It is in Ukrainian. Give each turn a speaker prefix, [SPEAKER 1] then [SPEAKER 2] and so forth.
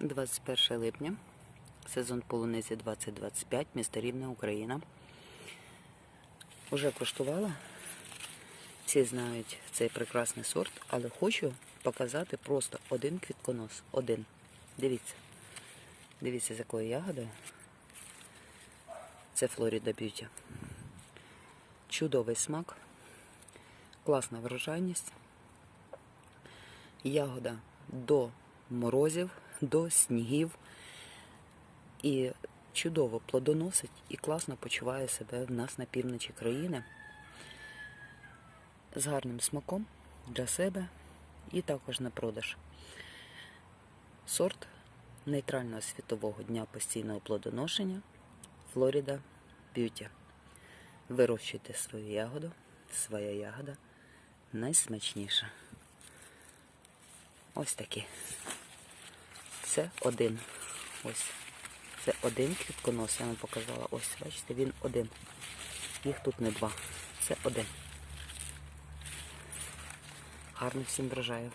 [SPEAKER 1] 21 липня, сезон полуниці 2025, місто Рівне, Україна. Уже коштувала. Всі знають цей прекрасний сорт, але хочу показати просто один квітконос. Один. Дивіться. Дивіться, з якою ягодою. Це Флоріда Б'юті. Чудовий смак, класна врожайність. Ягода до морозів, до снігів. І чудово плодоносить і класно почуває себе в нас на півночі країни з гарним смаком для себе і також на продаж. Сорт нейтрального світового дня постійного плодоношення Флорида Б'юті. Вирощуйте свою ягоду, своя ягода найсмачніша. Ось такі. Це один. Ось. Це один квітконос, я вам показала. Ось, бачите, він один. Їх тут не два. Це один. Гарно всім врожаїв.